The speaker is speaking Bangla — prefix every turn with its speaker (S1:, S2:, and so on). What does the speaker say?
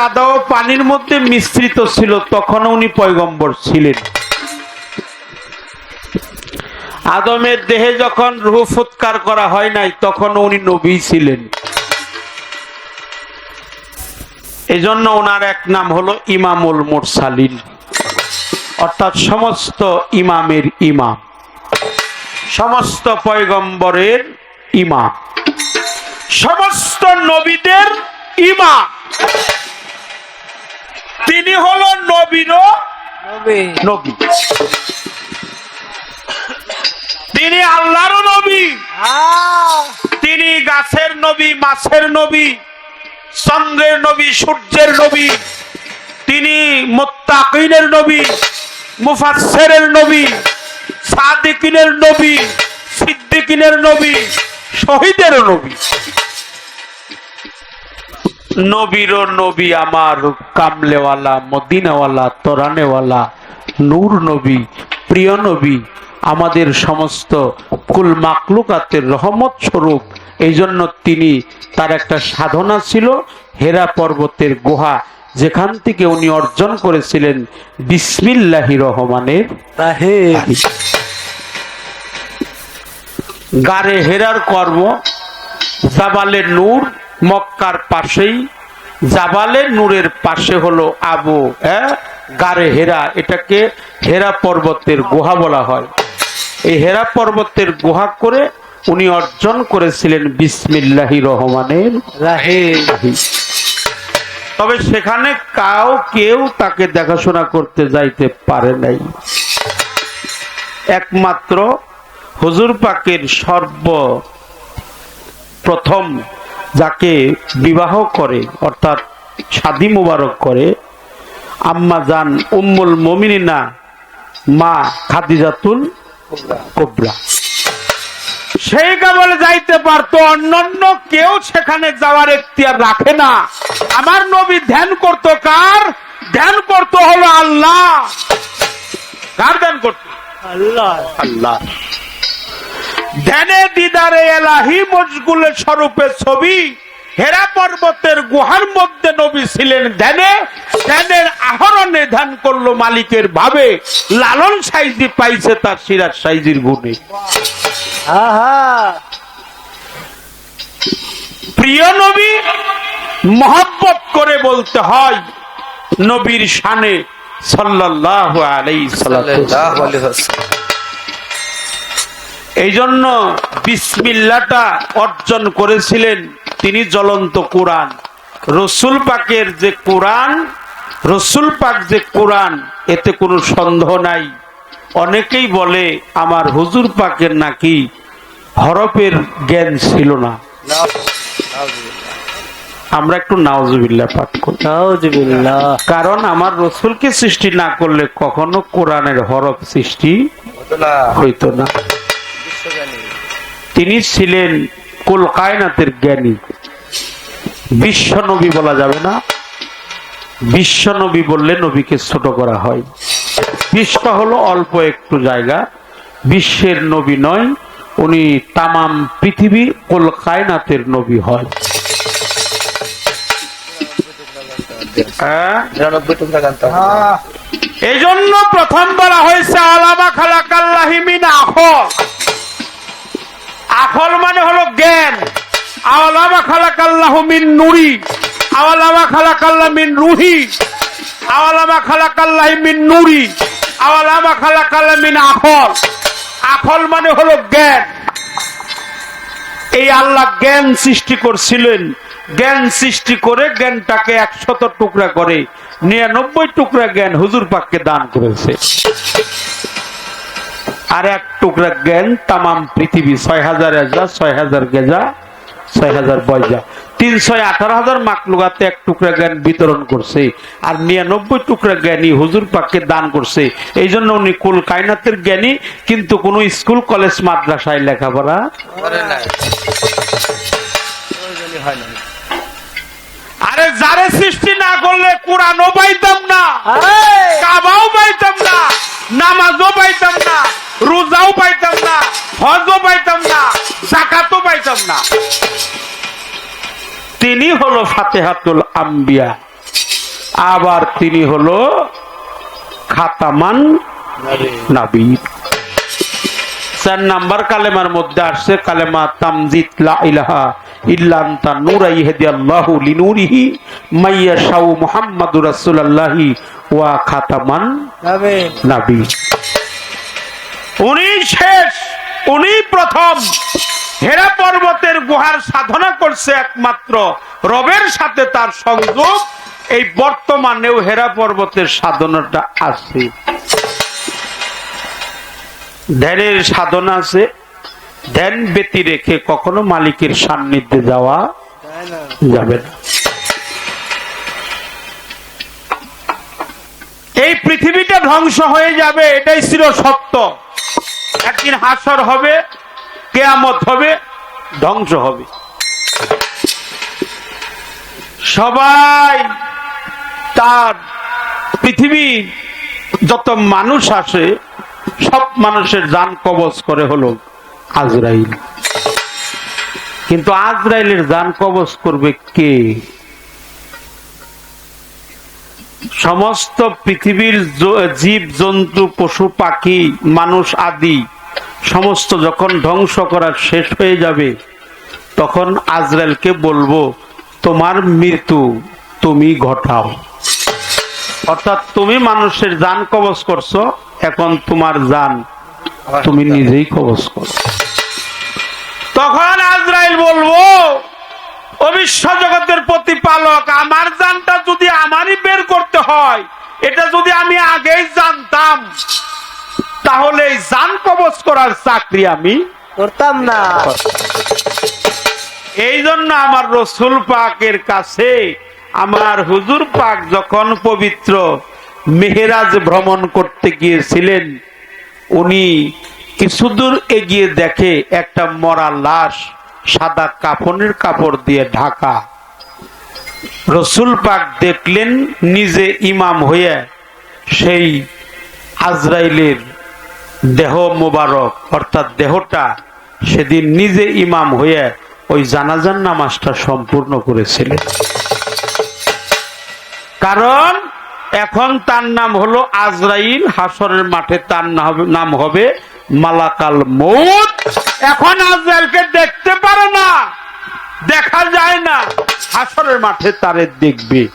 S1: কাদা ও পানির মধ্যে মিশ্রিত ছিল, তখন উনি পয়গম্বর ছিলেন। আদমের দেহে যখন রুহ ফুৎকার করা হয় নাই, তখন উনি নবী ছিলেন। এজন্য ওনার এক নাম হলো ইমামুল মুরসালিন। অর্থাৎ সমস্ত ইমামের ইমাম। সমস্ত পয়গম্বরের ইমাম। সমস্ত নবীদের ইমাম। তিনি হলো নবীরও নবী। তিনি আল্লাহরও নবী। তিনি গাছের নবী মাছের নবী চন্দ্রের নবী সূর্যের নবী। তিনি মোত্তাকিনের নবী মুফাসসিরের নবী সাদিকিনের নবী সিদ্দিকিনের নবী শহীদের নবী। নবীর নবী আমার কামলেওয়ালা মদিনাওয়ালা তরানেওয়ালা নূর নবী প্রিয় নবী আমাদের সমস্ত কুল মাকলুকাতের রহমত স্বরূপ। এই জন্য তিনি তার একটা সাধনা ছিল হেরা পর্বতের গুহা যেখান থেকে উনি অর্জন করেছিলেন বিসমিল্লাহি রহমানের গারে হেরার কর্ম জাবালের নূর মক্কার পাশেই, জাবালের নূরের পাশে হলো আবু হ্যাঁ? গারে হেরা, এটাকে হেরা পর্বতের গুহা বলা হয়। এই হেরা পর্বতের গুহা করে উনি অর্জন করেছিলেন বিসমিল্লাহি রহমানের রাহি। তবে সেখানে কাউ, কেউ তাকে দেখাশোনা করতে যাইতে পারে নাই। একমাত্র হুজুর পাকের সর্ব প্রথম যাকে বিবাহ করে অর্থাৎ শাদি মুবারক করে আম্মা জান উম্মুল মমিনা মা খাদিজাতুল কোবরা। সেই কেবল যাইতে পারতো অন্যান্য কেউ সেখানে যাওয়ার এখতিয়ার রাখে না। আমার নবী ধ্যান করত কার? ধ্যান করত হলো আল্লাহ। কার ধ্যান করত?
S2: আল্লাহ।
S1: আল্লাহ। ধ্যানে দিদারে এলাহি মজগুলের স্বরূপে ছবি। হেরা পর্বতের গুহার মধ্যে নবী ছিলেন ধ্যানে। ধ্যানের আহরণে ধ্যান করল মালিকের ভাবে। লালন সাইজি পাইছে তার সিরাজ সাইজির গুণে। প্রিয় নবী মহব্বত করে বলতে হয় নবীর শানে সাল্লাল্লাহু আলাইহি সাল্লাতু এই জন্য বিসমিল্লাটা অর্জন করেছিলেন তিনি জ্বলন্ত কোরআন। রসুল পাকের যে কোরআন রসুল পাক যে কোরআন এতে কোনো সন্দেহ নাই। অনেকেই বলে আমার হুজুর পাকের নাকি হরফের জ্ঞান ছিল না। আমরা একটু নাওজুবিল্লাহ পাঠ করি। কারণ আমার রসুলকে সৃষ্টি না করলে কখনো কোরআনের হরফ সৃষ্টি হইতো না। তিনি ছিলেন কুল কায়নাতের জ্ঞানী। বিশ্ব নবী বলা যাবে না। বিশ্ব নবী বললে নবীকে ছোট করা হয়। বিশ্ব হলো অল্প একটু জায়গা। বিশ্বের নবী নয়, উনি তামাম পৃথিবী কুল কায়নাতের নবী হয়। হ্যাঁ? এই জন্য প্রথম বলা হয়েছে, আলামা খালাকাল্লাহিমিন আখল আখল মানে হলো জ্ঞান। আওয়ালামা খালাকাল্লাহ মিন নুরি। আওয়ালামা খালাকাল্লাহ মিন রুহি। আওয়ালামা খালাকাল্লাহ মিন নুরি। আওয়ালামা খালাকাল্লাহ মিন আখল। আখল মানে হলো জ্ঞান। এই আল্লাহ জ্ঞান সৃষ্টি করছিলেন। জ্ঞান সৃষ্টি করে জ্ঞানটাকে একশত টুকরা করে, নিরানব্বই টুকরা জ্ঞান হুজুর পাককে দান করেছে। আর এক টুকরা জ্ঞান তামাম পৃথিবী ছয় হাজার এজা ছয় হাজার গেজা ছয় হাজার বয়জা। তিনশো আঠারো হাজার মাকলুগাতে এক টুকরা জ্ঞান বিতরণ করছে। আর নিরানব্বই টুকরা জ্ঞানী হুজুর পাককে দান করছে। এই জন্য উনি কুল কায়নাতের জ্ঞানী কিন্তু কোন স্কুল কলেজ মাদ্রাসায় লেখাপড়া আরে যারে সৃষ্টি না করলে কোরআনও পাইতাম না কাবাও পাইতাম না নামাজও পাইতাম না। রোজাও পাইতাম না হজও পাইতাম না জাকাতও পাইতাম না। তিনি হলো ফাতেহাতুল আম্বিয়া। আবার তিনি হলো খাতামান নাবি চার নাম্বার কালেমার মধ্যে আসছে কালেমা তামজিদ লা ইলাহা লিনূরিহি মাইয়া মুহাম্মাদুর ওয়া খাতামান নাবি উনি শেষ, উনি প্রথম। হেরা পর্বতের গুহার সাধনা করছে একমাত্র। রবের সাথে তার সংযোগ। এই বর্তমানেও হেরা পর্বতের সাধনাটা আছে। ধ্যানের সাধনা আছে। ধ্যান ব্যতি রেখে কখনো মালিকের সান্নিধ্যে যাওয়া যাবে না। এই পৃথিবীটা ধ্বংস হয়ে যাবে, এটাই ছিল সত্য। একদিন হাসর হবে, কেয়ামত হবে, ধ্বংস হবে। সবাই তার পৃথিবী যত মানুষ আসে, সব মানুষের যান কবজ করে হলো আজরাইল। কিন্তু আজরাইলের যান কবজ করবে কে? সমস্ত পৃথিবীর জীব, জন্তু, পশু, পাখি, মানুষ, আদি সমস্ত যখন ধ্বংস করা শেষ হয়ে যাবে তখন আজরাইলকে বলব তোমার মৃত্যু তুমি ঘটাও। অর্থাৎ তুমি মানুষের যান কবজ করছ এখন তোমার যান তুমি নিজেই কবজ করো। তখন আজরাইল বলব ও বিশ্ব জগতের প্রতিপালক আমার জানটা যদি আমারই বের করতে হয় এটা যদি আমি আগেই জানতাম তাহলে জান কবজ করার চাকরি আমি
S2: করতাম না।
S1: এই জন্য আমার রসুল পাকের কাছে আমার হুজুর পাক যখন পবিত্র মেহেরাজ ভ্রমণ করতে গিয়েছিলেন উনি কিছুদূর এগিয়ে দেখে একটা মরা লাশ সাদা কাফনের কাপড় দিয়ে ঢাকা। রসুল পাক দেখলেন নিজে ইমাম হয়ে সেই আজরাইলের দেহ মোবারক, অর্থাৎ দেহটা সেদিন নিজে ইমাম হয়ে ওই জানাজান নামাজটা সম্পূর্ণ করেছিলেন কারণ এখন তার নাম হলো আজরাইল হাসরের মাঠে তার নাম- নাম হবে মালাকাল মৌত এখন আজরাইলকে দেখতে পারে না, দেখা যায় না হাসরের মাঠে তারে দেখবে।